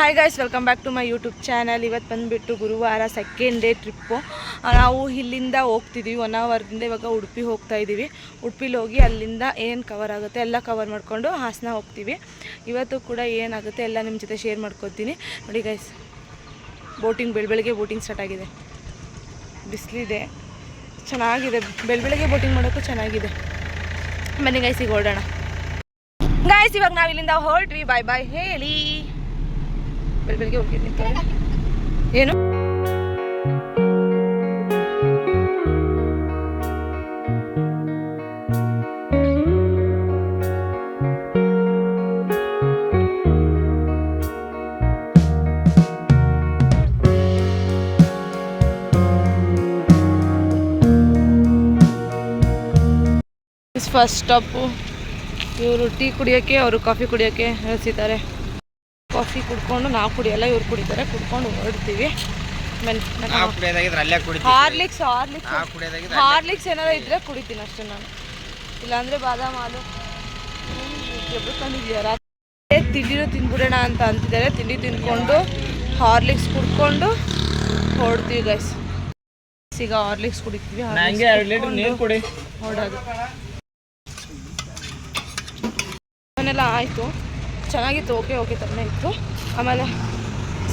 Hi guys welcome back to my YouTube channel ಇವತ್ತು ಬಂದುಬಿಟ್ಟು ಗುರುವಾರ ಸೆಕೆಂಡ್ ಡೇ ಟ್ರಿಪ್ಪು ನಾವು ಇಲ್ಲಿಂದ ಹೋಗ್ತಿದ್ದೀವಿ ಒನ್ ಅವರ್ದಿಂದ ಇವಾಗ ಉಡುಪಿ ಹೋಗ್ತಾ ಇದ್ದೀವಿ ಉಡುಪಿಲಿ ಹೋಗಿ ಅಲ್ಲಿಂದ ಏನು ಕವರ್ ಆಗುತ್ತೆ ಎಲ್ಲ ಕವರ್ ಮಾಡಿಕೊಂಡು ಹಾಸನ ಹೋಗ್ತೀವಿ. ಇವತ್ತು ಕೂಡ ಏನಾಗುತ್ತೆ ಎಲ್ಲ ನಿಮ್ಮ ಜೊತೆ ಶೇರ್ ಮಾಡ್ಕೊತೀನಿ. ನೋಡಿ ಗೈಸ್ ಬೋಟಿಂಗ್ ಬೆಳ ಬೆಳಗ್ಗೆ ಬೋಟಿಂಗ್ ಸ್ಟಾರ್ಟ್ ಆಗಿದೆ. ಬಿಸಿಲಿದೆ. ಚೆನ್ನಾಗಿದೆ. ಬೆಳ ಬೆಳಗ್ಗೆ ಬೋಟಿಂಗ್ ಮಾಡೋಕ್ಕೂ ಚೆನ್ನಾಗಿದೆ. ಮನೆ ಗಾಯ್ಸಿಗೆ ಓಡೋಣ. ಗಾಯ್ಸ್ ಇವಾಗ ನಾವು ಇಲ್ಲಿಂದ ಹೊರಟ್ವಿ. ಬಾಯ್ ಬಾಯ್ ಹೇಳಿ. ಬೆಳಗ್ಗೆ ಹೋಗಿದ್ದೀನಿ ಏನು ಫಸ್ಟ್ ಸ್ಟಾಪು ಇವರು ಟೀ ಕುಡಿಯೋಕ್ಕೆ ಅವರು ಕಾಫಿ ಕುಡಿಯೋಕ್ಕೆ ನಿಲ್ಸಿದ್ದಾರೆ ಕಾಫಿ ಕುಡ್ಕೊಂಡು ನಾವು ಕುಡಿಯಲ್ಲ ಇವ್ರು ಕುಡಿತಾರೆ ಕುಡ್ಕೊಂಡು ಹೊರಡ್ತೀವಿ. Horlicks Horlicks. ಹಾರ್ಲಿಕ್ಸ್ ಏನಾರ ಇದ್ರೆ ಕುಡಿತೀನಿ ಅಷ್ಟೇ ನಾನು. ಇಲ್ಲಾಂದ್ರೆ ಬಾದಾಮ್ ಹಾಲು. ಎಬ್ಬಿಕೊಂಡಿದ್ಯಾ ರಾತ್ರಿ ತಿಂಡಿನೂ ತಿನ್ಬಿಡೋಣ ಅಂತ ಅಂತಿದ್ದಾರೆ. ತಿಂಡಿ ತಿನ್ಕೊಂಡು ಹಾರ್ಲಿಕ್ಸ್ ಕುಡ್ಕೊಂಡು ಹೊಡ್ತೀವಿ ಗೈಸ್ ಈಗ ಹಾರ್ಲಿಕ್ಸ್ ಕುಡಿತೀವಿ. ಹೊಡೋದು ಮನೆಲ್ಲ ಆಯಿತು. ಚೆನ್ನಾಗಿತ್ತು ಓಕೆ ಓಕೆ ಥರನೇ ಇತ್ತು. ಆಮೇಲೆ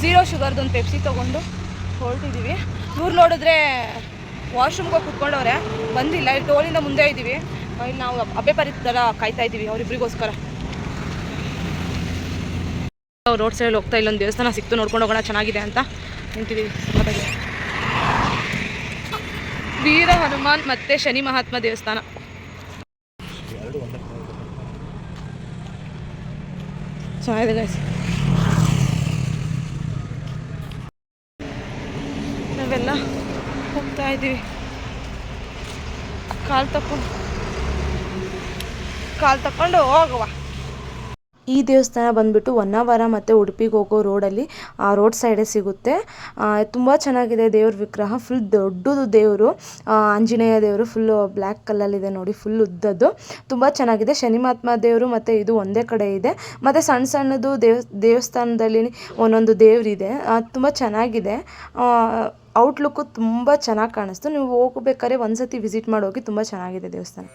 ಝೀರೋ ಶುಗರ್ದೊಂದು ಪೆಪ್ಸಿ ತೊಗೊಂಡು ಹೊರಟಿದ್ದೀವಿ ಇವ್ರು ನೋಡಿದ್ರೆ ವಾಶ್ರೂಮ್ಗೆ ಕುತ್ಕೊಂಡವ್ರೆ, ಬಂದಿಲ್ಲ, ಇಲ್ಲಿ ಟೋಲಿಂದ ಮುಂದೆ ಇದ್ದೀವಿ ಇಲ್ಲಿ ನಾವು ಅಬ್ಬೆ ಪರಿ ಥರ ಕಾಯ್ತಾ ಇದ್ದೀವಿ ಅವರಿಬ್ಬರಿಗೋಸ್ಕರ ರೋಡ್ ಸೈಡಲ್ಲಿ ಹೋಗ್ತಾ ಇಲ್ಲೊಂದು ದೇವಸ್ಥಾನ ಸಿಕ್ತು, ನೋಡ್ಕೊಂಡು ಹೋಗೋಣ, ಚೆನ್ನಾಗಿದೆ ಅಂತ ನಿಂತಿದ್ದೀವಿ. ವೀರ ಹನುಮಾನ್ ಮತ್ತು ಶನಿ ಮಹಾತ್ಮ ದೇವಸ್ಥಾನ. ಚೆನ್ನಾಗಿದೆ ಗೈಸ್ ನಾವೆಲ್ಲ ಹೋಗ್ತಾ ಇದ್ದೀವಿ. ಕಾಲು ತಕೊಂಡು ಕಾಲು ತಕೊಂಡು ಹೋಗುವ. ಈ ದೇವಸ್ಥಾನ ಬಂದ್ಬಿಟ್ಟು ಹೊನ್ನಾವರ ಮತ್ತು ಉಡುಪಿಗೆ ಹೋಗೋ ರೋಡಲ್ಲಿ ಆ ರೋಡ್ ಸೈಡೇ ಸಿಗುತ್ತೆ. ತುಂಬ ಚೆನ್ನಾಗಿದೆ ದೇವ್ರ ವಿಗ್ರಹ. ಫುಲ್ ದೊಡ್ಡದು ದೇವರು. ಆಂಜನೇಯ ದೇವರು ಫುಲ್ಲು ಬ್ಲ್ಯಾಕ್ ಕಲ್ಲಲ್ಲಿದೆ ನೋಡಿ ಫುಲ್ ಉದ್ದದ್ದು. ತುಂಬ ಚೆನ್ನಾಗಿದೆ. ಶನಿ ಮಹಾತ್ಮ ದೇವರು ಮತ್ತು ಇದು ಒಂದೇ ಕಡೆ ಇದೆ. ಮತ್ತು ಸಣ್ಣ ಸಣ್ಣದು ದೇವ್, ದೇವಸ್ಥಾನದಲ್ಲಿ ಒಂದೊಂದು ದೇವರಿದೆ ತುಂಬ ಚೆನ್ನಾಗಿದೆ. ಔಟ್ಲುಕ್ಕು ತುಂಬ ಚೆನ್ನಾಗಿ ಕಾಣಿಸ್ತು. ನೀವು ಹೋಗಬೇಕಾದ್ರೆ ಒಂದು ಸತಿ ವಿಸಿಟ್ ಮಾಡೋಗಿ ತುಂಬ ಚೆನ್ನಾಗಿದೆ ದೇವಸ್ಥಾನ.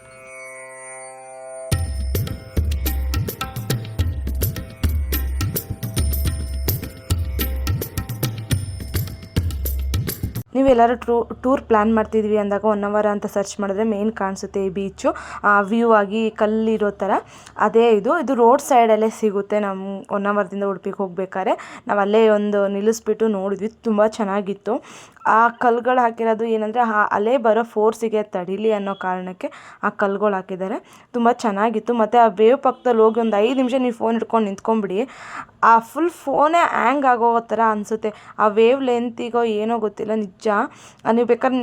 ನೀವೆಲ್ಲರೂ ಟ್ರೂ, ಟೂರ್ ಪ್ಲ್ಯಾನ್ ಮಾಡ್ತಿದ್ವಿ ಅಂದಾಗ ಒನ್ ಅವರ್ ಅಂತ ಸರ್ಚ್ ಮಾಡಿದ್ರೆ ಮೇನ್ ಕಾಣಿಸುತ್ತೆ ಈ ಬೀಚು ವ್ಯೂ ಆಗಿ ಕಲ್ಲಿರೋ ಥರ ಅದೇ ಇದು. ಇದು ರೋಡ್ ಸೈಡಲ್ಲೇ ಸಿಗುತ್ತೆ ನಮ್ಮ ಒನ್ ಅವರ್ದಿಂದ ಉಡುಪಿಗೆ ಹೋಗ್ಬೇಕಾದ್ರೆ. ನಾವು ಅಲ್ಲೇ ಒಂದು ನಿಲ್ಲಿಸ್ಬಿಟ್ಟು ನೋಡಿದ್ವಿ. ತುಂಬ ಚೆನ್ನಾಗಿತ್ತು. ಆ ಕಲ್ಗಳು ಹಾಕಿರೋದು ಏನಂದರೆ ಆ ಅಲೆ ಬರೋ ಫೋರ್ಸಿಗೆ ತಡೀಲಿ ಅನ್ನೋ ಕಾರಣಕ್ಕೆ ಆ ಕಲ್ಗಳು ಹಾಕಿದ್ದಾರೆ. ತುಂಬ ಚೆನ್ನಾಗಿತ್ತು. ಮತ್ತು ಆ ವೇವ್ ಪಕ್ಕದಲ್ಲಿ ಹೋಗಿ ಒಂದು ಐದು ನಿಮಿಷ ನೀವು ಫೋನ್ ಹಿಡ್ಕೊಂಡು ನಿಂತ್ಕೊಂಬಿಡಿ ಆ ಫುಲ್ ಫೋನೇ ಹ್ಯಾಂಗ್ ಆಗೋ ಥರ ಅನಿಸುತ್ತೆ. ಆ ವೇವ್ ಲೆಂತಿಗೋ ಏನೋ ಗೊತ್ತಿಲ್ಲ. ನಿಜ ನೀವು ಬೇಕಾದ್ರೆ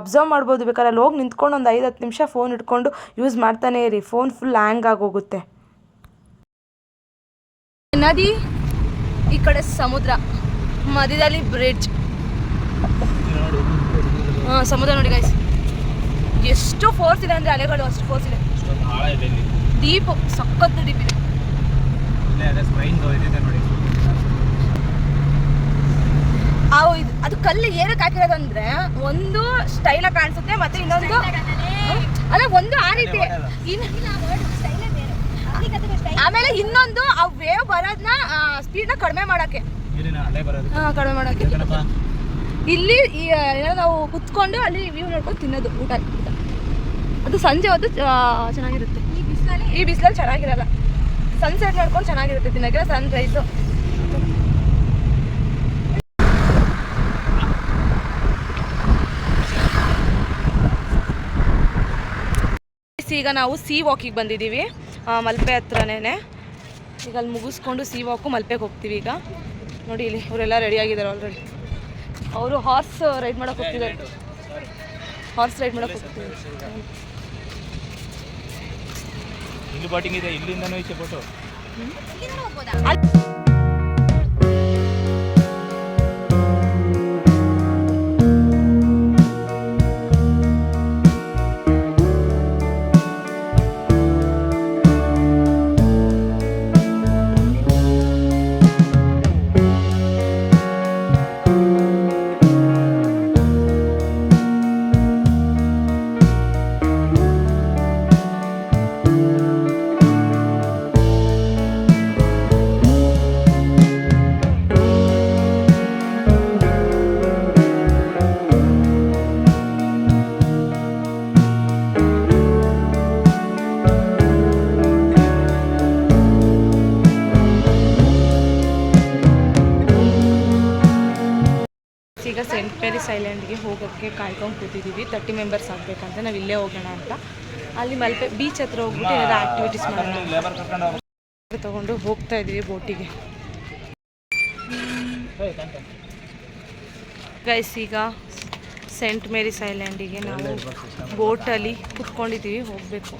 ಅಬ್ಸರ್ವ್ ಮಾಡ್ಬೋದು. ಬೇಕಾದ್ರೆ ಅಲ್ಲಿ ಹೋಗಿ ನಿಂತ್ಕೊಂಡು ಒಂದು ಐದು ಹತ್ತು ನಿಮಿಷ ಫೋನ್ ಇಟ್ಕೊಂಡು ಯೂಸ್ ಮಾಡ್ತಾನೇ ಇರಿ. ಫೋನ್ ಫುಲ್ ಹ್ಯಾಂಗ್ ಆಗೋಗುತ್ತೆ. ನದಿ ಈ ಕಡೆ ಸಮುದ್ರ. ಮಧ್ಯದಲ್ಲಿ ಬ್ರಿಡ್ಜ್ ಹಾಂ ಸಮುದ್ರ ನೋಡಿ ಗೈಸ್ ಎಷ್ಟು ಫೋರ್ಸ್ ಇದೆ ಅಂದರೆ ಅಲೆಗಳು ಅಷ್ಟು ಫೋರ್ಸ್ ಇದೆ. ದೀಪ ಸಕ್ಕತ್ತು ಇಲ್ಲಿ. ಡೀಪ್ ಇದೆ. ಅದೇ ಸ್ಪ್ರೈನ್ ಇದಿದೆ ನೋಡಿ. ಆ ಇದು ಅದು ಕಲ್ಲು ಏನಕ್ಕೆ ಹಾಕಿರೋದಂದ್ರೆ ಒಂದು ಸ್ಟೈಲ ಕಾಣಿಸುತ್ತೆ ಮತ್ತೆ ಇನ್ನೊಂದು ಅಲ್ಲ ಒಂದು ಆ ರೀತಿ ಆಮೇಲೆ ಇನ್ನೊಂದು ಆ ವೇವ್ ಬರೋದನ್ನ ಸ್ಪೀಡ್ನ ಕಡಿಮೆ ಮಾಡಕ್ಕೆ ಕಡಿಮೆ ಮಾಡಕ್ಕೆ ಇಲ್ಲಿ ಈ, ಏನೋ ನಾವು ಕುತ್ಕೊಂಡು ಅಲ್ಲಿ ವ್ಯೂ ನೋಡ್ಕೊಂಡು ತಿನ್ನೋದು ಊಟ ಊಟ. ಅದು ಸಂಜೆ ಹೊತ್ತು ಚೆನ್ನಾಗಿರುತ್ತೆ. ಈ ಬಿಸಿಲಲ್ಲಿ ಚೆನ್ನಾಗಿರಲ್ಲ. ಸನ್ಸೆಟ್ ನೋಡ್ಕೊಂಡು ಚೆನ್ನಾಗಿರುತ್ತೆ ತಿನ್ನಕ್ಕೆ ಸನ್ ರೈಸು ಈಗ ನಾವು ಸಿ ವಾಕಿಗೆ ಬಂದಿದ್ದೀವಿ. ಮಲ್ಪೆ ಹತ್ರನೇ ಈಗ ಅಲ್ಲಿ ಮುಗಿಸ್ಕೊಂಡು ಸಿ ವಾಕು ಮಲ್ಪೆಗೆ ಹೋಗ್ತೀವಿ ಈಗ. ನೋಡಿ ಇಲ್ಲಿ ಇವರೆಲ್ಲ ರೆಡಿ ಆಗಿದ್ದಾರೆ ಆಲ್ರೆಡಿ ಅವರು ಹಾರ್ಸ್ ರೈಡ್ ಮಾಡೋಕೆ ಹೋಗ್ತಿದ್ದಾರೆ. ಹಾರ್ಸ್ ರೈಡ್ ಮಾಡೋಕೆ ಹೋಗ್ತಿದ್ದಾರೆ. ಇಲ್ಲಿ ಬಾಟಿಂಗ್ ಇದೆ ಇಲ್ಲಿಂದನೂ ಈಚೆ ಫೋಟೋ ಐಲ್ಯಾಂಡ್ಗೆ ಹೋಗೋಕ್ಕೆ ಕಾಯ್ಕೊಂಡು ಕೂತಿದ್ದೀವಿ. ತರ್ಟಿ ಮೆಂಬರ್ಸ್ ಆಗಬೇಕಂತ. ನಾವು ಇಲ್ಲೇ ಹೋಗೋಣ ಅಂತ. ಅಲ್ಲಿ ಮಲ್ಪೆ ಬೀಚ್ ಹತ್ರ ಹೋಗ್ಬಿಟ್ಟು ಏನಾದ್ರು ಆ್ಯಕ್ಟಿವಿಟೀಸ್ ಮಾಡೋಣ. ತೊಗೊಂಡು ಹೋಗ್ತಾ ಇದ್ದೀವಿ ಬೋಟಿಗೆ. ಗೈಸ್ ಈಗ ಸೆಂಟ್ ಮೇರಿಸ್ ಐಲ್ಯಾಂಡಿಗೆ ನಾವು ಬೋಟಲ್ಲಿ ಕುತ್ಕೊಂಡಿದ್ದೀವಿ. ಹೋಗಬೇಕು.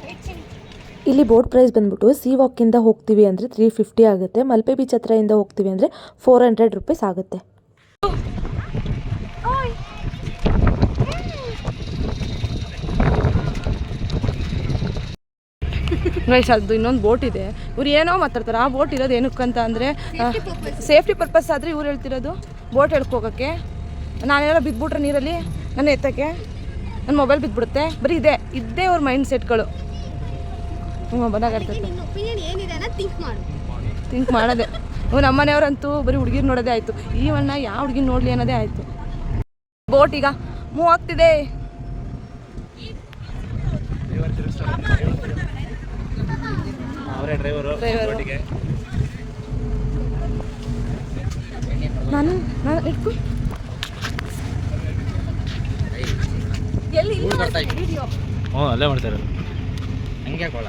ಇಲ್ಲಿ ಬೋಟ್ ಪ್ರೈಸ್ ಬಂದ್ಬಿಟ್ಟು ಸಿ ವಾಕಿಂದ ಹೋಗ್ತೀವಿ ಅಂದರೆ ತ್ರೀ ಫಿಫ್ಟಿ ಆಗುತ್ತೆ. ಮಲ್ಪೆ ಬೀಚ್ ಹತ್ರದಿಂದ ಹೋಗ್ತೀವಿ ಅಂದರೆ ಫೋರ್ ಹಂಡ್ರೆಡ್ ರುಪೀಸ್ ಆಗುತ್ತೆ. ಗೈಸ್ ಅದು ಇನ್ನೊಂದು ಬೋಟ್ ಇದೆ. ಇವ್ರು ಏನೋ ಮಾತಾಡ್ತಾರೆ. ಆ ಬೋಟ್ ಇರೋದು ಏನಕ್ಕಂತ ಅಂದರೆ ಸೇಫ್ಟಿ ಪರ್ಪಸ್ ಆದರೆ ಇವ್ರು ಹೇಳ್ತಿರೋದು ಬೋಟ್ ಹೇಳ್ಕೋಗೋಕ್ಕೆ ನಾನೇನೋ ಬಿದ್ದುಬಿಟ್ರೆ ನೀರಲ್ಲಿ ನನ್ನ ಎತ್ತಕ್ಕೆ. ನನ್ನ ಮೊಬೈಲ್ ಬಿದ್ದುಬಿಡುತ್ತೆ ಬರೀ ಇದೆ. ಇದ್ದೇ ಅವ್ರ ಮೈಂಡ್ ಸೆಟ್ಗಳು ಹ್ಞೂ ಬಂದಾಗಿರ್ತೈತೆ ಥಿಂಕ್ ಮಾಡು. ಥಿಂಕ್ ಮಾಡೋದೆ. ಇವ್ ನಮ್ಮ ಮನೆಯವ್ರಂತೂ ಬರೀ ಹುಡುಗಿರು ನೋಡೋದೇ ಆಯಿತು. ಈ ಅಣ್ಣ ಯಾವ ಹುಡುಗಿ ನೋಡಲಿ ಅನ್ನೋದೇ ಆಯಿತು. ಬೋಟ್ ಈಗ ಮೂವ್ ಆಗ್ತಿದೆ. ಅವರೇ ಡ್ರೈವರು. ಬೋಟಿಗೆ. ನಾನು ನಾನು ಇಟ್ಕೊ. ಎಲ್ಲಿ ವಿಡಿಯೋ ಹ್ಞೂ ಅಲ್ಲೇ ಮಾಡ್ತಾರೆ ಹಂಗೆ ಕೊಳ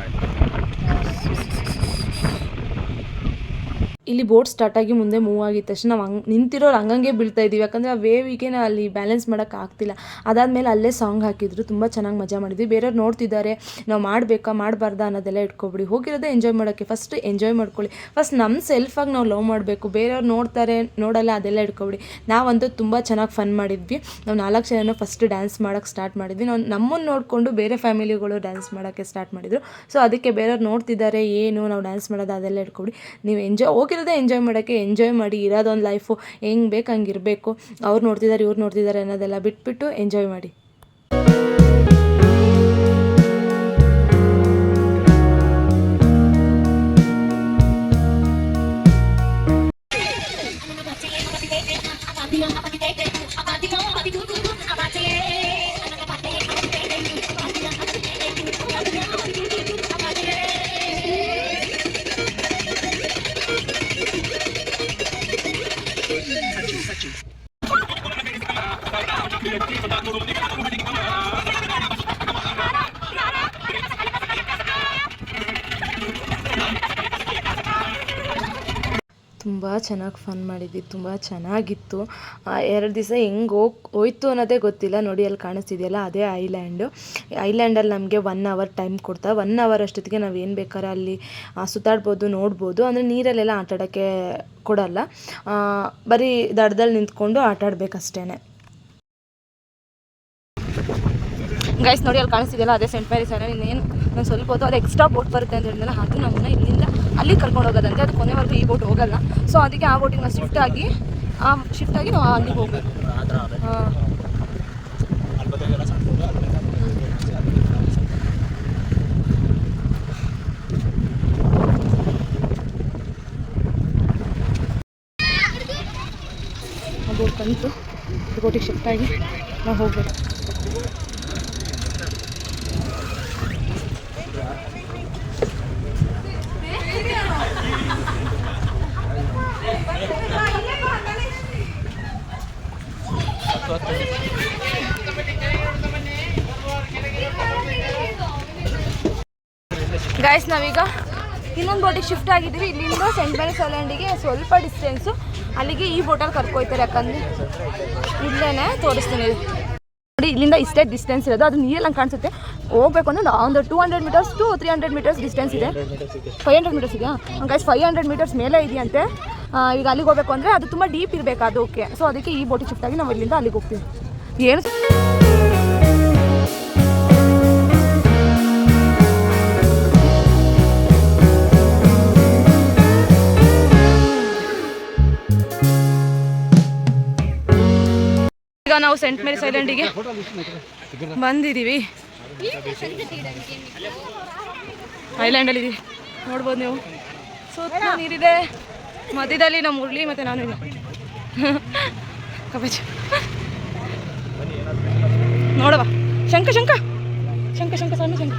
ಇಲ್ಲಿ ಬೋಟ್ ಸ್ಟಾರ್ಟ್ ಆಗಿ ಮುಂದೆ ಮೂವ್ ಆಗಿದ ತಕ್ಷಣ ನಾವು ಹಂಗೆ ನಿಂತಿರೋರು ಹಂಗಂಗೆ ಬೀಳ್ತಾ ಇದ್ದೀವಿ ಯಾಕಂದರೆ ಆ ವೇವಿಗೆ ನಾವು ಅಲ್ಲಿ ಬ್ಯಾಲೆನ್ಸ್ ಮಾಡೋಕೆ ಆಗ್ತಿಲ್ಲ. ಅದಾದಮೇಲೆ ಅಲ್ಲೇ ಸಾಂಗ್ ಹಾಕಿದ್ರು, ತುಂಬ ಚೆನ್ನಾಗಿ ಮಜಾ ಮಾಡಿದ್ವಿ. ಬೇರೆಯವ್ರು ನೋಡ್ತಿದ್ದಾರೆ, ನಾವು ಮಾಡಬೇಕಾ, ಮಾಡಬಾರ್ದಾ ಅನ್ನೋದೆಲ್ಲ ಇಟ್ಕೊಬಿಡಿ. ಹೋಗಿರೋದೇ ಎಂಜಾಯ್ ಮಾಡೋಕ್ಕೆ ಫಸ್ಟ್ ಎಂಜಾಯ್ ಮಾಡ್ಕೊಳ್ಳಿ. ಫಸ್ಟ್ ನಮ್ಮ ಸೆಲ್ಫಾಗಿ ನಾವು ಲವ್ ಮಾಡಬೇಕು. ಬೇರೆಯವ್ರು ನೋಡ್ತಾರೆ, ನೋಡಲ್ಲ ಅದೆಲ್ಲ ಇಟ್ಕೊಬಿಡಿ. ನಾವಂತೂ ತುಂಬ ಚೆನ್ನಾಗಿ ಫನ್ ಮಾಡಿದ್ವಿ. ನಾವು ನಾಲ್ಕು ಜನನೂ ಫಸ್ಟ್ ಡ್ಯಾನ್ಸ್ ಮಾಡೋಕ್ಕೆ ಸ್ಟಾರ್ಟ್ ಮಾಡಿದ್ವಿ. ನಾವು ನಮ್ಮನ್ನು ನೋಡಿಕೊಂಡು ಬೇರೆ ಫ್ಯಾಮಿಲಿಗಳು ಡ್ಯಾನ್ಸ್ ಮಾಡೋಕ್ಕೆ ಸ್ಟಾರ್ಟ್ ಮಾಡಿದರು. ಸೊ ಅದಕ್ಕೆ ಬೇರೆಯವ್ರು ನೋಡ್ತಿದ್ದಾರೆ, ಏನು, ನಾವು ಡ್ಯಾನ್ಸ್ ಮಾಡೋದು ಅದೆಲ್ಲ ಇಟ್ಕೊಬಿಡಿ. ನೀವು ಎಂಜಾಯ್ ಹೋಗಿರೋದೇ ಎಂಜಾಯ್ ಮಾಡೋಕ್ಕೆ ಎಂಜಾಯ್ ಮಾಡಿ ಇರೋದೊಂದು ಲೈಫು ಹೆಂಗೆ ಬೇಕು ಹಂಗಿರಬೇಕು ಅವ್ರು ನೋಡ್ತಿದ್ದಾರೆ ಇವ್ರು ನೋಡ್ತಿದ್ದಾರೆ ಅನ್ನೋದೆಲ್ಲ ಬಿಟ್ಬಿಟ್ಟು ಎಂಜಾಯ್ ಮಾಡಿ. ಚೆನ್ನಾಗಿ ಫನ್ ಮಾಡಿದ್ವಿ ತುಂಬ ಚೆನ್ನಾಗಿತ್ತು. ಎರಡು ದಿವಸ ಹೆಂಗೆ ಹೋಗ್, ಹೋಯ್ತು ಅನ್ನೋದೇ ಗೊತ್ತಿಲ್ಲ. ನೋಡಿ ಅಲ್ಲಿ ಕಾಣಿಸ್ತಿದೆಯಲ್ಲ, ಅದೇ ಐಲ್ಯಾಂಡು. ಐಲ್ಯಾಂಡಲ್ಲಿ ನಮಗೆ ಒನ್ ಅವರ್ ಟೈಮ್ ಕೊಡ್ತಾ ಒನ್ ಅವರ್ ಅಷ್ಟೊತ್ತಿಗೆ ನಾವು ಏನು ಬೇಕಾದ್ರೆ ಅಲ್ಲಿ ಸುತ್ತಾಡ್ಬೋದು, ನೋಡ್ಬೋದು. ಅಂದರೆ ನೀರಲ್ಲೆಲ್ಲ ಆಟಾಡೋಕ್ಕೆ ಕೊಡಲ್ಲ. ಬರೀ ದಡದಲ್ಲಿ ನಿಂತ್ಕೊಂಡು ಆಟ ಅಷ್ಟೇನೆ ಗೈಸ್ ನೋಡಿ ಅಲ್ಲಿ ಕಾಣಿಸ್ತಿದೆಯಲ್ಲ, ಅದೇ ಸೆಂಟ್ ಮ್ಯಾರೀಸ್ ಐಲ್ಯಾಂಡ್ ಇನ್ನೇನು ನಾನು ಸ್ವಲ್ಪ ಹೊತ್ತು, ಅದು ಎಕ್ಸ್ಟ್ರಾ ಬೋಟ್ ಬರುತ್ತೆ ಅಂತ ಹೇಳಿದ್ನಲ್ಲ ಅದು ನಮ್ಮನ್ನ ಇಲ್ಲಿಂದ ಅಲ್ಲಿ ಕರ್ಕೊಂಡು ಹೋಗೋದಂತೆ. ಅದು ಕೊನೆವರೆಗೂ ಈ ಬೋಟ್ ಹೋಗಲ್ಲ. ಸೊ ಅದಕ್ಕೆ ಆ ಬೋಟಿಗೆ ನಾವು ಶಿಫ್ಟ್ ಆಗಿ, ಆ ಶಿಫ್ಟ್ ಆಗಿ ನಾವು ಅಲ್ಲಿಗೆ ಹೋಗ್ಬೇಕು. ಹಾಂ ಬೋಟ್ ಬಂತು. ಬೋಟಿಗೆ ಶಿಫ್ಟ್ ಆಗಿ ನಾವು ಹೋಗ್ಬೇಕು. ಗಾಯ್ಸ್ ನಾವೀಗ ಇನ್ನೊಂದು ಬೋಟಿಗೆ ಶಿಫ್ಟ್ ಆಗಿದ್ದೀವಿ. ಇಲ್ಲಿಂದ ಸೆಂಟ್ ಮೇರಿಸ್ ಐಲ್ಯಾಂಡಿಗೆ ಸ್ವಲ್ಪ ಡಿಸ್ಟೆನ್ಸು ಅಲ್ಲಿಗೆ ಈ ಬೋಟಲ್ಲಿ ಕರ್ಕೊಯ್ತಾರೆ. ಯಾಕಂದರೆ ಇಲ್ಲೇ ತೋರಿಸ್ತೀನಿ. ನೋಡಿ, ಇಲ್ಲಿಂದ ಇಷ್ಟೇ ಡಿಸ್ಟೆನ್ಸ್ ಇರೋದು. ಅದು ನೀರಲ್ಲಿ ಕಾಣಿಸುತ್ತೆ. ಹೋಗ್ಬೇಕು ಅಂದ್ರೆ ಒಂದು two hundred metres to three hundred metres distance ಇದೆ. ಫೈವ್ ಹಂಡ್ರೆಡ್ ಮೀಟರ್ಸ್ ಇದೆಯಾ? ಗೈಸ್ ಫೈವ್ ಹಂಡ್ರೆಡ್ ಮೀಟರ್ಸ್ ಮೇಲೆ ಇದೆಯಂತೆ. ಈಗ ಅಲ್ಲಿಗೆ ಹೋಗ್ಬೇಕು ಅಂದರೆ ಅದು ತುಂಬ ಡೀಪ್ ಇರಬೇಕು ಅದು. ಓಕೆ ಸೊ ಅದಕ್ಕೆ ಈ ಬೋಟಿಗೆ ಶಿಫ್ಟ್ ಆಗಿ ನಾವು ಇಲ್ಲಿಂದ ಅಲ್ಲಿಗೆ ಹೋಗ್ತೀವಿ. ಏನು? ನಾವು ಸೆಂಟ್ ಮೇರಿಸ್ ಐಲ್ಯಾಂಡಿಗೆ ಬಂದಿದ್ದೀವಿ. ಐಲ್ಯಾಂಡಲ್ಲಿ ಇದೀವಿ. ನೋಡ್ಬೋದು ನೀವು. ಸುತ್ತ ನೀರಿದೆ. ಮಧ್ಯದಲ್ಲಿ ನಮ್ಮ ಉರ್ಲಿ ಮತ್ತು ನಾನು ಕಬಜ್ ನೋಡವ ಶಂಕ ಶಂಕ. ಶಂಕ ಶಂಕ ಸಣ್ಣ ಶಂಕ?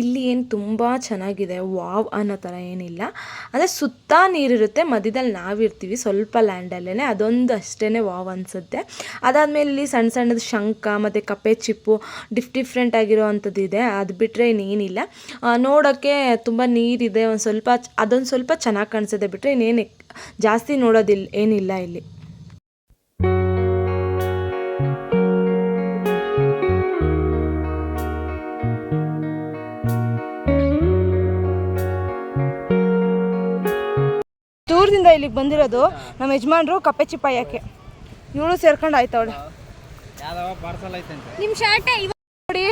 ಇಲ್ಲಿ ಏನು ತುಂಬ ಚೆನ್ನಾಗಿದೆ, ವಾವ್ ಅನ್ನೋ ಥರ ಏನಿಲ್ಲ. ಅಂದರೆ ಸುತ್ತ ನೀರಿರುತ್ತೆ, ಮಧ್ಯದಲ್ಲಿ ನಾವಿರ್ತೀವಿ ಸ್ವಲ್ಪ ಲ್ಯಾಂಡಲ್ಲೇ ಅದೊಂದು ಅಷ್ಟೇ ವಾವ್ ಅನಿಸುತ್ತೆ. ಅದಾದಮೇಲೆ ಇಲ್ಲಿ ಸಣ್ಣ ಸಣ್ಣದು ಶಂಖ, ಮತ್ತು ಕಪ್ಪೆ ಚಿಪ್ಪು, ಡಿಫ್ ಡಿಫ್ರೆಂಟ್ ಆಗಿರೋ ಅಂಥದ್ದು ಇದೆ, ಅದು ಬಿಟ್ಟರೆ ಇನ್ನೇನಿಲ್ಲ. ನೋಡೋಕ್ಕೆ ತುಂಬ ನೀರಿದೆ, ಒಂದು ಸ್ವಲ್ಪ, ಅದೊಂದು ಸ್ವಲ್ಪ ಚೆನ್ನಾಗಿ ಕಾಣಿಸುತ್ತೆ ಬಿಟ್ಟರೆ ಇನ್ನೇನು, ಜಾಸ್ತಿ ನೋಡೋದಿಲ್ಲ ಏನಿಲ್ಲ ಇಲ್ಲಿ. ದೂರದಿಂದ ಇಲ್ಲಿಗೆ ಬಂದಿರೋದು ನಮ್ಮ ಯಜಮಾನ್ರು ಕಪ್ಪೆ ಚಿಪ್ಪಾಯಕ್ಕೆ. ಇವಳು ಸೇರ್ಕೊಂಡು ಆಯ್ತು ಅವಳು ಪಾರ್ಸಲ್ ಐತಂತೆ ನಿಮ್ ಶರ್ಟೇ ನೋಡಿ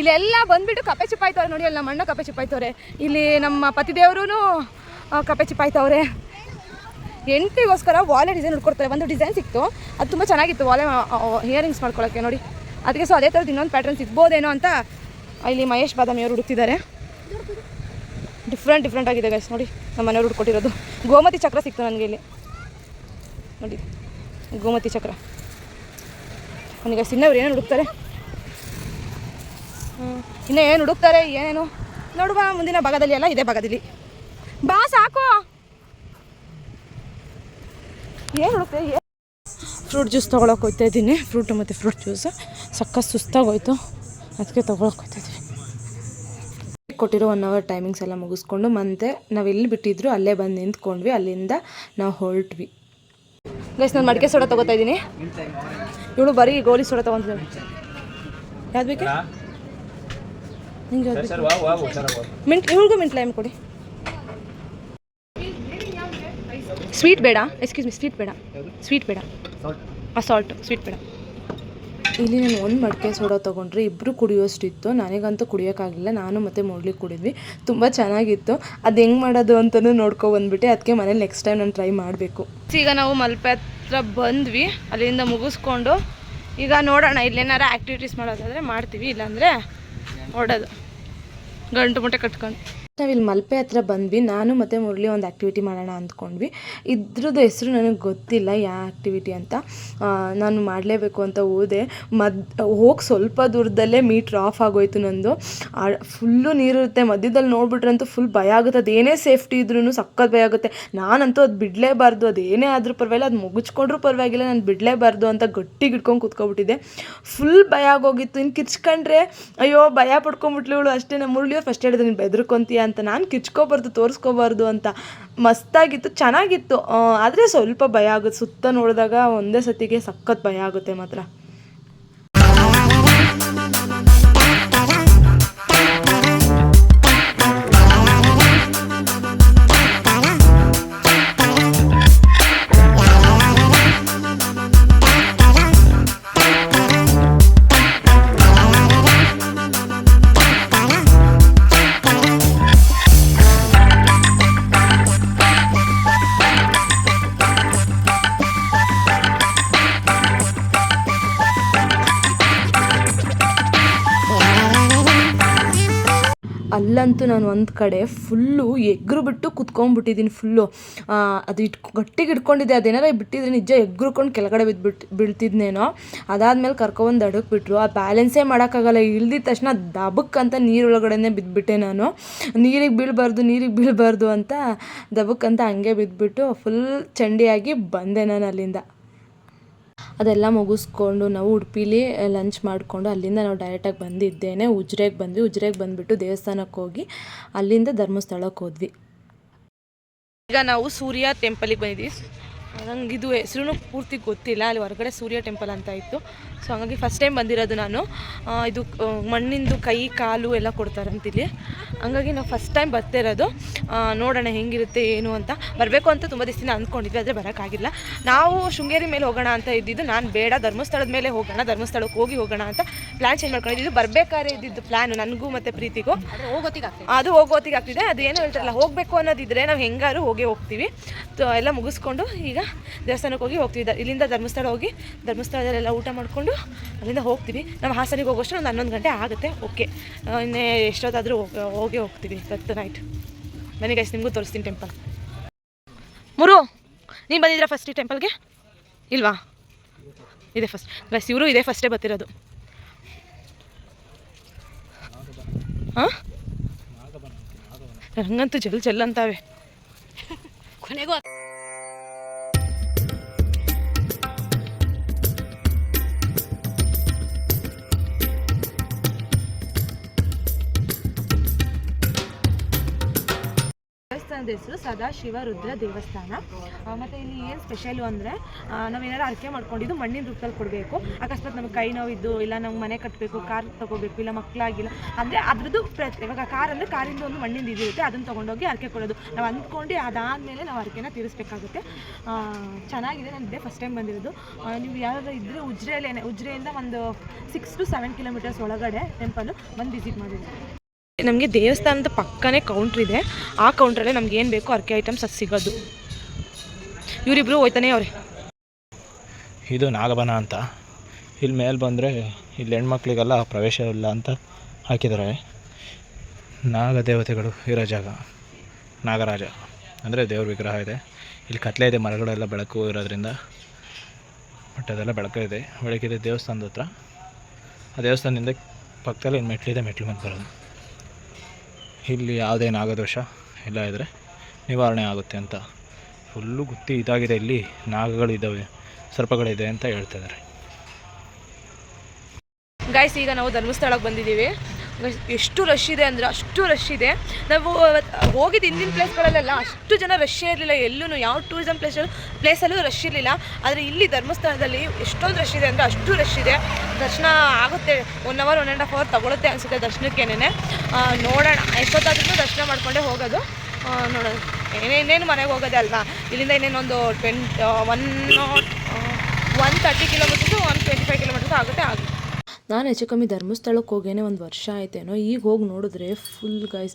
ಇಲ್ಲೆಲ್ಲ ಬಂದ್ಬಿಟ್ಟು ಕಪ್ಪೆ ಚಿಪ್ಪಾಯ್ತವ್ರೆ ನೋಡಿ ಅಲ್ಲಿ ನಮ್ಮ ಅಣ್ಣ ಕಪ್ಪೆ ಚಿಪ್ಪಾಯ್ತವ್ರೆ. ಇಲ್ಲಿ ನಮ್ಮ ಪತಿದೇವರು ಕಪ್ಪೆ ಚಿಪ್ಪಾಯ್ತವ್ರೆ. ಹೆಂಡತಿಗೋಸ್ಕರ ವಾಲೆ ಡಿಸೈನ್ ಹುಡ್ಕೊಡ್ತಾರೆ. ಒಂದು ಡಿಸೈನ್ ಸಿಕ್ತು. ಅದು ತುಂಬ ಚೆನ್ನಾಗಿತ್ತು ವಾಲೆ ಇಯರಿಂಗ್ಸ್ ಮಾಡ್ಕೊಳ್ಳೋಕ್ಕೆ ನೋಡಿ. ಅದಕ್ಕೆ ಸೊ ಅದೇ ಥರದ್ದು ಇನ್ನೊಂದು ಪ್ಯಾಟರ್ನ್ ಸಿಗ್ಬೋದೇನೋ ಅಂತ ಇಲ್ಲಿ ಮಹೇಶ್ ಬಾದಾಮಿ ಅವರು ಹುಡುಕ್ತಿದ್ದಾರೆ. ಡಿಫ್ರೆಂಟ್ ಡಿಫ್ರೆಂಟ್ ಆಗಿದೆ ಗೈಸ್ ನೋಡಿ, ನಮ್ಮ ಮನೆಯವ್ರು ಹುಡ್ಕೊಟ್ಟಿರೋದು ಗೋಮತಿ ಚಕ್ರ ಸಿಕ್ತು ನನಗೆ ಇಲ್ಲಿ. ನೋಡಿ, ಗೋಮತಿ ಚಕ್ರ. ನನಗೆ ಸಿನ್ನವ್ರು ಏನು ಹುಡುಕ್ತಾರೆ? ಇನ್ನು ಏನು ಹುಡುಕ್ತಾರೆ, ಏನೇನು? ನೋಡುವ, ಮುಂದಿನ ಭಾಗದಲ್ಲಿ ಎಲ್ಲ ಇದೇ ಭಾಗದಲ್ಲಿ. ಬಾ, ಸಾಕು. ಏನು ಹುಡುಕ್ತೆ ಫ್ರೂಟ್ ಜ್ಯೂಸ್ ತೊಗೊಳಕ್ಕೆ ಹೋಗ್ತಾ ಇದ್ದೀನಿ. ಫ್ರೂಟ್ ಮತ್ತು ಫ್ರೂಟ್ ಜ್ಯೂಸ್ ಸಕ್ಕ ಸುಸ್ತಾಗೋಯ್ತು ಅದಕ್ಕೆ ತೊಗೊಳಕ್ಕೆ ಹೋಗ್ತಾ ಕೊಟ್ಟಿರೋ ಒನ್ ಅವರ್ ಟೈಮಿಂಗ್ಸ್ ಎಲ್ಲ ಮುಗಿಸ್ಕೊಂಡು ಮತ್ತೆ ನಾವು ಎಲ್ಲಿ ಬಿಟ್ಟಿದ್ರು ಅಲ್ಲೇ ಬಂದು ನಿಂತ್ಕೊಂಡ್ವಿ ಅಲ್ಲಿಂದ ನಾವು ಹೊರಟ್ವಿ. ಗೈಸ್ ನಾನು ಮಡಿಕೆ ಸೋಡ ತಗೋತಾ ಇದ್ದೀನಿ. ಇವಳು ಬರೀ ಗೋಲಿ ಸೋಡ ತೊಗೊಂತಿದ್ದಾಳೆ. ಯಾವ್ದು ಬೇಕು? ನಿಂಗೆ ಮಿಂಟ್ ಇವಳಿಗೂ ಮಿಂಟ್ ಲೈಮ್ ಕೊಡಿ. ಸ್ವೀಟ್ ಬೇಡ ಎಕ್ಸ್ಕ್ಯೂಸ್ ಮಿ ಸ್ವೀಟ್ ಬೇಡ. ಸ್ವೀಟ್ ಬೇಡ. ಆ ಸಾಲ್ಟ್ ಸ್ವೀಟ್ ಬೇಡ. ಇಲ್ಲಿ ನಾನು ಒಂದು ಮಡಿಕೆ ಸೋಡಾ ತೊಗೊಂಡ್ರೆ ಇಬ್ಬರು ಕುಡಿಯೋಷ್ಟಿತ್ತು. ನನಗಂತೂ ಕುಡಿಯೋಕ್ಕಾಗಲಿಲ್ಲ. ನಾನು ಮತ್ತು ಮುರಳಿ ಕುಡಿದ್ವಿ. ತುಂಬ ಚೆನ್ನಾಗಿತ್ತು. ಅದು ಹೆಂಗೆ ಮಾಡೋದು ಅಂತಲೂ ನೋಡ್ಕೊ ಬಂದ್ಬಿಟ್ಟೆ. ಅದಕ್ಕೆ ಮನೇಲಿ ನೆಕ್ಸ್ಟ್ ಟೈಮ್ ನಾನು ಟ್ರೈ ಮಾಡಬೇಕು. ಈಗ ನಾವು ಮಲ್ಪೆ ಹತ್ರ ಬಂದ್ವಿ. ಅಲ್ಲಿಂದ ಮುಗಿಸ್ಕೊಂಡು ಈಗ ನೋಡೋಣ. ಇಲ್ಲೇನಾರ ಆ್ಯಕ್ಟಿವಿಟೀಸ್ ಮಾಡೋದಾದರೆ ಮಾಡ್ತೀವಿ. ಇಲ್ಲಾಂದರೆ ಹೊಡೋದು ಗಂಟು ಮುಟ್ಟೆ ಕಟ್ಕೊಂಡು. ನಾವಿಲ್ಲಿ ಮಲ್ಪೆ ಹತ್ರ ಬಂದ್ವಿ. ನಾನು ಮತ್ತು ಮುರಳಿ ಒಂದು ಆ್ಯಕ್ಟಿವಿಟಿ ಮಾಡೋಣ ಅಂದ್ಕೊಂಡ್ವಿ. ಇದ್ರದ್ದು ಹೆಸರು ನನಗೆ ಗೊತ್ತಿಲ್ಲ ಯಾವ ಆ್ಯಕ್ಟಿವಿಟಿ ಅಂತ. ನಾನು ಮಾಡಲೇಬೇಕು ಅಂತ ಹೋದೆ. ಮದ್, ಹೋಗಿ ಸ್ವಲ್ಪ ದೂರದಲ್ಲೇ ಮೀಟ್ರ್ ಆಫ್ ಆಗೋಯ್ತು ನಂದು. ಫುಲ್ಲು ನೀರಿರುತ್ತೆ. ಮಧ್ಯದಲ್ಲಿ ನೋಡ್ಬಿಟ್ರಂತೂ ಫುಲ್ ಭಯ ಆಗುತ್ತೆ. ಅದೇನೇ ಸೇಫ್ಟಿ ಇದ್ರೂ ಸಖತ್ ಭಯ ಆಗುತ್ತೆ. ನಾನಂತೂ ಅದು ಬಿಡಲೇಬಾರ್ದು. ಅದೇನೇ ಆದರೂ ಪರವಾಗಿಲ್ಲ. ಅದು ಮುಗಿಸ್ಕೊಂಡ್ರೂ ಪರವಾಗಿಲ್ಲ. ನಾನು ಬಿಡಲೇಬಾರ್ದು ಅಂತ ಗಟ್ಟಿಗೆ ಹಿಡ್ಕೊಂಡು ಕೂತ್ಕೊಬಿಟ್ಟಿದ್ದೆ. ಫುಲ್ ಭಯ ಆಗೋಗಿತ್ತು. ಇನ್ನು ಕಿರ್ಚ್ಕೊಂಡ್ರೆ, ಅಯ್ಯೋ, ಭಯ ಪಡ್ಕೊಂಬಿಟ್ಲು ಇವಳು. ಅಷ್ಟೇ. ನಮ್ಮ ಮುರಳಿಯವ್ರು ಫಸ್ಟ್ ಹೇಳಿದ್ರು ನೀನು ಬೆದರ್ಕೊಂತೀಯ ಅಂತ ನಾನು ಕಿಚ್ಕೋಬಾರ್ದು, ತೋರಿಸ್ಕೋಬಾರ್ದು ಅಂತ ಮಸ್ತಾಗಿತ್ತು, ಚೆನ್ನಾಗಿತ್ತು. ಆದರೆ ಸ್ವಲ್ಪ ಭಯ ಆಗುತ್ತೆ. ಸುತ್ತ ನೋಡಿದಾಗ ಒಂದೇ ಸತಿಗೆ ಸಖತ್ ಭಯ ಆಗುತ್ತೆ ಮಾತ್ರ. ಅಲ್ಲಂತೂ ನಾನು ಒಂದು ಕಡೆ ಫುಲ್ಲು ಎಗ್ರು ಬಿಟ್ಟು ಕುತ್ಕೊಂಡ್ಬಿಟ್ಟಿದ್ದೀನಿ ಫುಲ್ಲು. ಅದು ಇಟ್ ಗಟ್ಟಿಗೆ ಇಟ್ಕೊಂಡಿದ್ದೆ ಅದೇನಾರ ಬಿಟ್ಟಿದ್ರೆ ನಿಜ ಎಗ್ರುಕೊಂಡು ಕೆಳಗಡೆ ಬಿದ್ದುಬಿಟ್ಟು ಬೀಳ್ತಿದ್ನೇನೋ. ಅದಾದಮೇಲೆ ಕರ್ಕೊಬಂದು ದಡಕ್ಕೆ ಬಿಟ್ರು. ಆ ಬ್ಯಾಲೆನ್ಸೇ ಮಾಡೋಕ್ಕಾಗಲ್ಲ, ಇಳ್ದಿದ ತಕ್ಷಣ ದಬಕ್ಕಂತ ನೀರೊಳಗಡೆನೆ ಬಿದ್ದುಬಿಟ್ಟೆ ನಾನು. ನೀರಿಗೆ ಬೀಳಬಾರ್ದು ನೀರಿಗೆ ಬೀಳಬಾರ್ದು ಅಂತ ದಬಕ್ಕಂತ ಹಂಗೆ ಬಿದ್ದುಬಿಟ್ಟು ಫುಲ್ ಚಂಡಿಯಾಗಿ ಬಂದೆ ನಾನು ಅಲ್ಲಿಂದ. ಅದೆಲ್ಲ ಮುಗಿಸ್ಕೊಂಡು ನಾವು ಉಡುಪಿಲಿ ಲಂಚ್ ಮಾಡಿಕೊಂಡು ಅಲ್ಲಿಂದ ನಾವು ಡೈರೆಕ್ಟಾಗಿ ಬಂದಿದ್ದೇನೆ. ಉಜ್ರೆಗೆ ಬಂದ್ವಿ. ಉಜ್ರೆಗೆ ಬಂದುಬಿಟ್ಟು ದೇವಸ್ಥಾನಕ್ಕೆ ಹೋಗಿ ಅಲ್ಲಿಂದ ಧರ್ಮಸ್ಥಳಕ್ಕೆ ಹೋದ್ವಿ. ಈಗ ನಾವು ಸೂರ್ಯ ಟೆಂಪಲಿಗೆ ಬಂದಿದ್ವಿ ನಂಗೆ ಇದು ಹೆಸರು ಪೂರ್ತಿ ಗೊತ್ತಿಲ್ಲ ಅಲ್ಲಿ ಹೊರಗಡೆ ಸೂರ್ಯ ಟೆಂಪಲ್ ಅಂತ ಇತ್ತು. ಸೊ ಹಾಗಾಗಿ ಫಸ್ಟ್ ಟೈಮ್ ಬಂದಿರೋದು ನಾನು. ಇದು ಮಣ್ಣಿಂದು ಕೈ ಕಾಲು ಎಲ್ಲ ಕೊಡ್ತಾರಂತಿಲ್ಲಿ ಹಂಗಾಗಿ ನಾವು ಫಸ್ಟ್ ಟೈಮ್ ಬರ್ತಿರೋದು. ಇರೋದು ನೋಡೋಣ ಹೆಂಗಿರುತ್ತೆ ಏನು ಅಂತ. ಬರಬೇಕು ಅಂತ ತುಂಬ ದಿವಸದಿಂದ ಅಂದ್ಕೊಂಡಿದ್ವಿ ಆದರೆ ಬರೋಕ್ಕಾಗಿಲ್ಲ. ನಾವು ಶೃಂಗೇರಿ ಮೇಲೆ ಹೋಗೋಣ ಅಂತ ಇದ್ದಿದ್ದು ನಾನು ಬೇಡ ಧರ್ಮಸ್ಥಳದ ಮೇಲೆ ಹೋಗೋಣ ಧರ್ಮಸ್ಥಳಕ್ಕೆ ಹೋಗಿ ಹೋಗೋಣ ಅಂತ ಪ್ಲ್ಯಾನ್ ಚೇಂಜ್ ಮಾಡ್ಕೊಂಡಿದ್ದು ಬರಬೇಕಾದ್ರೆ ಇದ್ದಿದ್ದು ಪ್ಲ್ಯಾನು ನನಗೂ ಮತ್ತು ಪ್ರೀತಿಗೂ. ಅದು ಹೋಗೋತಿಗೆ ಆಗ್ತಿದೆ. ಅದು ಏನು ಹೇಳ್ತಾರಲ್ಲ ಹೋಗಬೇಕು ಅನ್ನೋದಿದ್ರೆ ನಾವು ಹೆಂಗಾರು ಹೋಗೇ ಹೋಗ್ತೀವಿ. ಎಲ್ಲ ಮುಗಿಸ್ಕೊಂಡು ಈಗ ದೇವಸ್ಥಾನಕ್ಕೆ ಹೋಗಿ ಹೋಗ್ತೀವಿ. ಇಲ್ಲಿಂದ ಧರ್ಮಸ್ಥಳ ಹೋಗಿ ಧರ್ಮಸ್ಥಳದಲ್ಲೆಲ್ಲ ಊಟ ಮಾಡಿಕೊಂಡು ಅಲ್ಲಿಂದ ಹೋಗ್ತೀವಿ. ನಮ್ಮ ಹಾಸನಿಗೆ ಹೋಗೋಷ್ಟು ಒಂದು ಹನ್ನೊಂದು ಗಂಟೆ ಆಗುತ್ತೆ. ಓಕೆ ಇನ್ನೇ ಎಷ್ಟೊತ್ತಾದರೂ ಹೋಗಿ ಹೋಗೇ ಹೋಗ್ತೀವಿ. ಇವತ್ತು ನೈಟ್ ನನಗೆ ಗೈಸ್ ನಿಮಗೂ ತೋರಿಸ್ತೀನಿ ಟೆಂಪಲ್ ಮುರು, ನೀನು ಬಂದಿದ್ದೀರಾ ಫಸ್ಟ್ ಈ ಟೆಂಪಲ್ಗೆ ಇಲ್ವಾ? ಇದೆ ಫಸ್ಟ್ ಗೈಸ್ ಇವರು ಇದೇ ಫಸ್ಟೇ ಬರ್ತಿರೋದು. ಹಾಂ ಹಂಗಂತೂ ಜಲ್ ಜಲ್ ಅಂತಾವೆ. ಕೊನೆಗೂ ದೇವಸ್ಥಾನದ ಹೆಸರು ಸದಾಶಿವ ರುದ್ರ ದೇವಸ್ಥಾನ. ಮತ್ತೆ ಇಲ್ಲಿ ಏನು ಸ್ಪೆಷಲು ಅಂದರೆ ನಾವೇನಾದ್ರು ಅರ್ಕೆ ಮಾಡ್ಕೊಂಡಿದ್ದು ಮಣ್ಣಿನ ರೂಪದಲ್ಲಿ ಕೊಡಬೇಕು. ಅಕಸ್ಮಾತ್ ನಮ್ಗೆ ಕೈ ನೋವಿದ್ದು, ಇಲ್ಲ ನಮ್ಗೆ ಮನೆ ಕಟ್ಟಬೇಕು ಕಾರ್ ತೊಗೋಬೇಕು, ಇಲ್ಲ ಮಕ್ಕಳಾಗಿಲ್ಲ ಅಂದರೆ ಅದ್ರದ್ದು ಪ್ರತಿ ಇವಾಗ ಕಾರ್ ಅಂದರೆ ಕಾರಿಂದ ಒಂದು ಮಣ್ಣಿಂದ ಇದಿರುತ್ತೆ ಅದನ್ನು ತೊಗೊಂಡೋಗಿ ಅರ್ಕೆ ಕೊಡೋದು. ನಾವು ಅಂದ್ಕೊಂಡು ಅದಾದಮೇಲೆ ನಾವು ಅರ್ಕೆನ ತೀರಿಸ್ಬೇಕಾಗುತ್ತೆ. ಚೆನ್ನಾಗಿದೆ, ನಾನು ಫಸ್ಟ್ ಟೈಮ್ ಬಂದಿರೋದು. ನೀವು ಯಾರಾದ್ರೂ ಇದ್ದರೆ ಉಜ್ರೆಯಲ್ಲೇ ಉಜ್ರೆಯಿಂದ ಒಂದು ಸಿಕ್ಸ್ ಟು ಸೆವೆನ್ ಕಿಲೋಮೀಟರ್ಸ್ ಒಳಗಡೆ ಟೆಂಪಲು ಬಂದು ವಿಸಿಟ್ ಮಾಡಿದ್ವಿ ನಮಗೆ ದೇವಸ್ಥಾನದ ಪಕ್ಕನೇ ಕೌಂಟ್ರ್ ಇದೆ. ಆ ಕೌಂಟ್ರಲ್ಲೇ ನಮ್ಗೆ ಏನು ಬೇಕೋ ಅರ್ಕೆ ಐಟಮ್ಸ್ ಅದು ಸಿಗೋದು. ಇವರಿಬ್ರು ಹೋಯ್ತಾನೆ ಅವ್ರೆ. ಇದು ನಾಗಬನ ಅಂತ. ಇಲ್ಲಿ ಮೇಲೆ ಬಂದರೆ ಇಲ್ಲಿ ಹೆಣ್ಮಕ್ಳಿಗೆಲ್ಲ ಪ್ರವೇಶ ಇಲ್ಲ ಅಂತ ಹಾಕಿದ್ದಾರೆ. ನಾಗ ದೇವತೆಗಳು ಇರೋ ಜಾಗ. ನಾಗರಾಜ. ಅಂದರೆ ದೇವ್ರ ವಿಗ್ರಹ ಇದೆ. ಇಲ್ಲಿ ಕತ್ಲೆ ಇದೆ, ಮರಗಳೆಲ್ಲ ಬೆಳಕು ಇರೋದ್ರಿಂದ. ಬಟ್ ಅದೆಲ್ಲ ಬೆಳಕು ಇದೆ. ಬೆಳಕಿದೆ ದೇವಸ್ಥಾನದ ಹತ್ರ. ಆ ದೇವಸ್ಥಾನದಿಂದ ಪಕ್ಕದಲ್ಲಿ ಮೆಟ್ಲಿದೆ, ಮೆಟ್ಲು ಮೇಲೆ ಬರೋದು. ಇಲ್ಲಿ ಯಾವುದೇ ನಾಗದೋಷ ಎಲ್ಲ ಇದ್ದರೆ ನಿವಾರಣೆ ಆಗುತ್ತೆ ಅಂತ ಫುಲ್ಲು ಗುತ್ತಿ ಇದಾಗಿದೆ ಇಲ್ಲಿ. ನಾಗಗಳಿದ್ದಾವೆ. ಸರ್ಪಗಳಿದೆ ಅಂತ ಹೇಳ್ತಾ ಇದ್ದಾರೆ ಗಾಯ್ಸ್ ಈಗ ನಾವು ಧರ್ಮಸ್ಥಳಕ್ಕೆ ಬಂದಿದ್ದೀವಿ. ಎಷ್ಟು ರಶ್ ಇದೆ ಅಂದರೆ ಅಷ್ಟು ರಶ್ ಇದೆ. ನಾವು ಹೋಗಿದ್ದು ಹಿಂದಿನ ಪ್ಲೇಸ್ಗಳಲ್ಲೆಲ್ಲ ಅಷ್ಟು ಜನ ರಶ್ ಇರಲಿಲ್ಲ. ಎಲ್ಲೂ ಯಾವ ಟೂರಿಸಮ್ ಪ್ಲೇಸ್ ಪ್ಲೇಸಲ್ಲೂ ರಶ್ ಇರಲಿಲ್ಲ. ಆದರೆ ಇಲ್ಲಿ ಧರ್ಮಸ್ಥಳದಲ್ಲಿ ಎಷ್ಟೊಂದು ರಶ್ ಇದೆ ಅಂದರೆ ಅಷ್ಟು ರಶ್ ಇದೆ. ದರ್ಶನ ಆಗುತ್ತೆ. One hour one and half hour ತಗೊಳುತ್ತೆ ಅನಿಸುತ್ತೆ ದರ್ಶನಕ್ಕೇನೆ ನೋಡೋಣ. ಎಷ್ಟೊತ್ತಾದ್ರೂ ದರ್ಶನ ಮಾಡಿಕೊಂಡೇ ಹೋಗೋದು. ನೋಡೋದು ಏನೇ ಇನ್ನೇನು ಮನೆಗೆ ಹೋಗೋದೆ ಅಲ್ವಾ? ಇಲ್ಲಿಂದ ಇನ್ನೇನೊಂದು twenty one one thirty kilometres one twenty five kilometres ಆಗುತ್ತೆ ಆಗುತ್ತೆ. ನಾನು ಹೆಚ್ಚು ಕಮ್ಮಿ ಧರ್ಮಸ್ಥಳಕ್ಕೆ ಹೋಗೇನೆ ಒಂದು ವರ್ಷ ಆಯ್ತೇನೋ, ಈಗ ಹೋಗಿ ನೋಡಿದ್ರೆ ಫುಲ್ ಗೈಸ್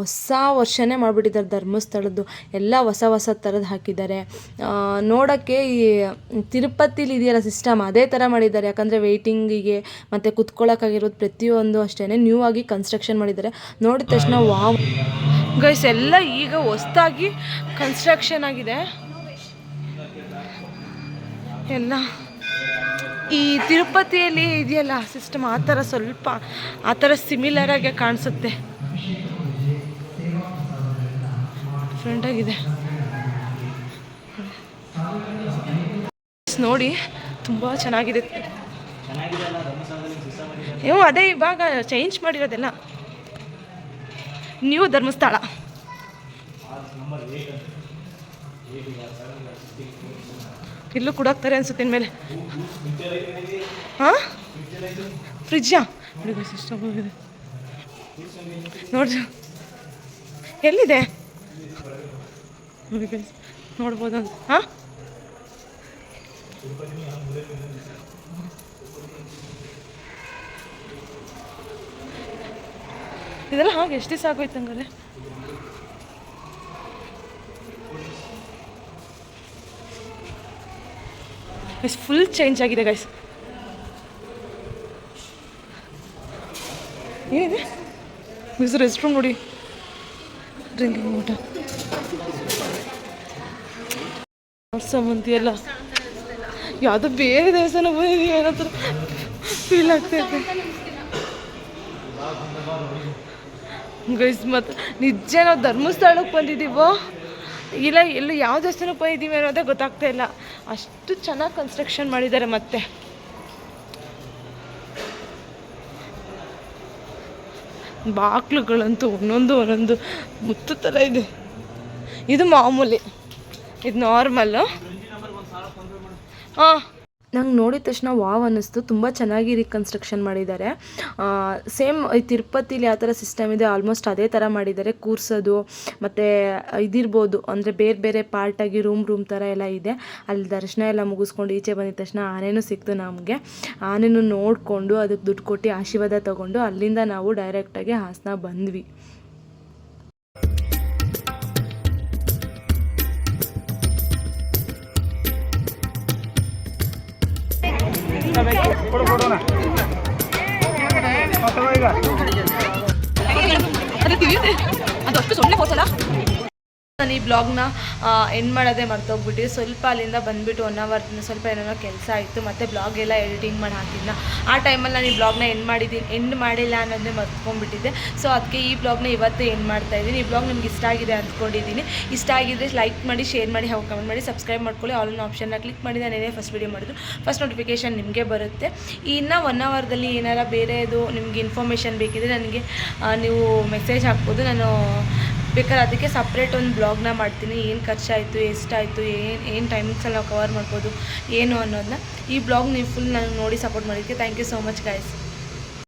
ಹೊಸ ವರ್ಷನೇ ಮಾಡಿಬಿಟ್ಟಿದ್ದಾರೆ ಧರ್ಮಸ್ಥಳದ್ದು. ಎಲ್ಲ ಹೊಸ ಹೊಸ ಥರದ್ದು ಹಾಕಿದ್ದಾರೆ. ನೋಡೋಕ್ಕೆ ಈ ತಿರುಪತಿಲಿ ಇದೆಯಲ್ಲ ಸಿಸ್ಟಮ್ ಅದೇ ಥರ ಮಾಡಿದ್ದಾರೆ. ಯಾಕಂದರೆ ವೆಯ್ಟಿಂಗಿಗೆ ಮತ್ತು ಕುತ್ಕೊಳ್ಳೋಕ್ಕಾಗಿರೋದು ಪ್ರತಿಯೊಂದು ಅಷ್ಟೇ ನ್ಯೂ ಆಗಿ ಕನ್ಸ್ಟ್ರಕ್ಷನ್ ಮಾಡಿದ್ದಾರೆ. ನೋಡಿದ ತಕ್ಷಣ ವಾವ್. ಗೈಸ್ ಎಲ್ಲ ಈಗ ಹೊಸ್ದಾಗಿ ಕನ್ಸ್ಟ್ರಕ್ಷನ್ ಆಗಿದೆ. ಎಲ್ಲ. ಈ ತಿರುಪತಿಯಲ್ಲಿ ಇದೆಯಲ್ಲ ಸಿಸ್ಟಮ್ ಆ ಥರ ಸ್ವಲ್ಪ ಆ ಥರ ಸಿಮಿಲರ್ ಆಗಿ ಕಾಣಿಸುತ್ತೆ. ಡಿಫ್ರೆಂಟ್ ಆಗಿದೆ. ನೋಡಿ ತುಂಬ ಚೆನ್ನಾಗಿದೆ. ನೀವು ಅದೇ ಇವಾಗ ಚೇಂಜ್ ಮಾಡಿರೋದೆಲ್ಲ. ನ್ಯೂ ಧರ್ಮಸ್ಥಳ. ಇಲ್ಲೂ ಕುಡಾಕ್ತಾರೆ ಅನ್ಸುತ್ತೆ ಇನ್ಮೇಲೆ. ಹಾಂ? ಫ್ರಿಜ್ಜಾ? ಸಿಸ್ಟಮ್ ಹೋಗಿದೆ ನೋಡ್ರಿ. ಎಲ್ಲಿದೆ? ನೋಡ್ಬೋದು ಅಂತ. ಹಾಂ? ಇದೆಲ್ಲ ಹಾಗೆ ಎಷ್ಟು ಆಗೋಯ್ತು ಹಂಗಾರೆ ಗೈಸ್ ಫುಲ್ ಚೇಂಜ್ ಆಗಿದೆ ಗೈಸ್ ಏನಿದೆ? ಮಿಸ್ ರೆಸ್ಟ್ ರೂಮ್ ನೋಡಿ ಡ್ರಿಂಕಿಂಗ್ ವಾಟರ್ ಸಂಬಂಧಿ ಎಲ್ಲ ಯಾವುದೋ ಬೇರೆ ದೇವಸ್ಥಾನ ಬಂದಿದ್ದೀವಿ ಏನೋ ಥರ ಫೀಲ್ ಆಗ್ತೈತೆ ಗೈಸ್ ಮತ್ತು ನಿಜ ನಾವು ಧರ್ಮಸ್ಥಳಕ್ಕೆ ಬಂದಿದ್ದೀವೋ? ಇಲ್ಲ ಎಲ್ಲ ಯಾವ ದೇವಸ್ಥಾನಕ್ಕೆ ಬಂದಿದ್ದೀವಿ ಅನ್ನೋದೇ ಗೊತ್ತಾಗ್ತಾ ಇಲ್ಲ. ಅಷ್ಟು ಚೆನ್ನಾಗಿ ಕನ್ಸ್ಟ್ರಕ್ಷನ್ ಮಾಡಿದ್ದಾರೆ ಮತ್ತೆ. ಬಾಕ್ಲುಗಳಂತೂ ಒಂದೊಂದು ಒಂದೊಂದು ಮುತ್ತು ಥರ ಇದೆ. ಇದು ಮಾಮೂಲಿ. ಇದು ನಾರ್ಮಲ್ಲು ಹಾಂ. ನಂಗೆ ನೋಡಿದ ತಕ್ಷಣ ವಾವ್ ಅನ್ನಿಸ್ತು. ತುಂಬ ಚೆನ್ನಾಗಿ ರೀಕನ್ಸ್ಟ್ರಕ್ಷನ್ ಮಾಡಿದ್ದಾರೆ. ಸೇಮ್ ಈ ತಿರುಪತಿಲಿ ಯಾವ ಥರ ಸಿಸ್ಟಮ್ ಇದೆ. ಆಲ್ಮೋಸ್ಟ್ ಅದೇ ಥರ ಮಾಡಿದ್ದಾರೆ. ಕೂರ್ಸೋದು, ಮತ್ತು ಇದಿರ್ಬೋದು. ಅಂದರೆ ಬೇರೆ ಬೇರೆ ಪಾರ್ಟಾಗಿ ರೂಮ್ ರೂಮ್ ಥರ ಎಲ್ಲ ಇದೆ. ಅಲ್ಲಿ ದರ್ಶನ ಎಲ್ಲ ಮುಗಿಸ್ಕೊಂಡು ಈಚೆ ಬಂದಿದ ತಕ್ಷಣ ಆನೆನೂ ಸಿಕ್ತು ನಮಗೆ. ಆನೆನೂ ನೋಡಿಕೊಂಡು ಅದಕ್ಕೆ ದುಡ್ಡು ಕೊಟ್ಟು ಆಶೀರ್ವಾದ ತೊಗೊಂಡು ಅಲ್ಲಿಂದ ನಾವು ಡೈರೆಕ್ಟಾಗಿ ಹಾಸನ ಬಂದ್ವಿ. ಅದು ಅಷ್ಟು ಸೊಳ್ಳೆ ಹೋಸಲ್ಲ ನಾನು ಈ ಬ್ಲಾಗ್ನ ಎಂಡ್ ಮಾಡೋದೇ ಮರ್ತೋಗ್ಬಿಟ್ಟು ಸ್ವಲ್ಪ ಅಲ್ಲಿಂದ ಬಂದುಬಿಟ್ಟು ಒನ್ ಅವರ್ದಿಂದ ಸ್ವಲ್ಪ ಏನೇನೋ ಕೆಲಸ ಆಯಿತು, ಮತ್ತು ಬ್ಲಾಗ್ ಎಲ್ಲ ಎಡಿಟಿಂಗ್ ಮಾಡಿ ಹಾಕಿದ್ನ. ಆ ಟೈಮಲ್ಲಿ ನಾನು ಈ ಬ್ಲಾಗ್ನ ಎಂಡ್ ಮಾಡಿದ್ದೀನಿ. ಎಂಡ್ ಮಾಡಿಲ್ಲ ಅನ್ನೋದನ್ನೇ ಮರ್ತ್ಕೊಂಡ್ಬಿಟ್ಟಿದ್ದೆ ಸೊ ಅದಕ್ಕೆ ಈ ಬ್ಲಾಗ್ನ ಇವತ್ತು ಎಂಡ್ ಮಾಡ್ತಾ ಇದ್ದೀನಿ. ಈ ಬ್ಲಾಗ್ ನಿಮ್ಗೆ ಇಷ್ಟ ಆಗಿದೆ ಅಂದ್ಕೊಂಡಿದ್ದೀನಿ ಇಷ್ಟ ಆಗಿದ್ರೆ ಲೈಕ್ ಮಾಡಿ ಶೇರ್ ಮಾಡಿ, ಹಾಗೂ ಕಮೆಂಟ್ ಮಾಡಿ ಸಬ್ಸ್ಕ್ರೈಬ್ ಮಾಡ್ಕೊಳ್ಳಿ. ಆಲ್ ಆಪ್ಷನ್ನ ಕ್ಲಿಕ್ ಮಾಡಿ, ನಾನು ಫಸ್ಟ್ ವೀಡಿಯೋ ಮಾಡಿದ್ರು ಫಸ್ಟ್ ನೋಟಿಫಿಕೇಷನ್ ನಿಮಗೆ ಬರುತ್ತೆ. ಇನ್ನು ಒನ್ ಅವರ್ದಲ್ಲಿ ಏನಾರ ಬೇರೆದು ನಿಮಗೆ ಇನ್ಫಾರ್ಮೇಷನ್ ಬೇಕಿದ್ರೆ ನನಗೆ ನೀವು ಮೆಸೇಜ್ ಹಾಕ್ಬೋದು. ನಾನು ಬೇಕಾದ್ರೆ ಅದಕ್ಕೆ ಸಪ್ರೇಟ್ ಒಂದು ಬ್ಲಾಗ್ನ ಮಾಡ್ತೀನಿ. ಏನು ಖರ್ಚಾಯಿತು ಎಷ್ಟಾಯಿತು ಏನು ಏನು ಟೈಮಿಂಗ್ಸಲ್ಲಿ ನಾವು ಕವರ್ ಮಾಡ್ಬೋದು, ಏನು ಅನ್ನೋದನ್ನ ಈ ಬ್ಲಾಗ್ ನೀವು ಫುಲ್ ನಾನು ನೋಡಿ ಸಪೋರ್ಟ್ ಮಾಡಿದ್ದಕ್ಕೆ thank you so much guys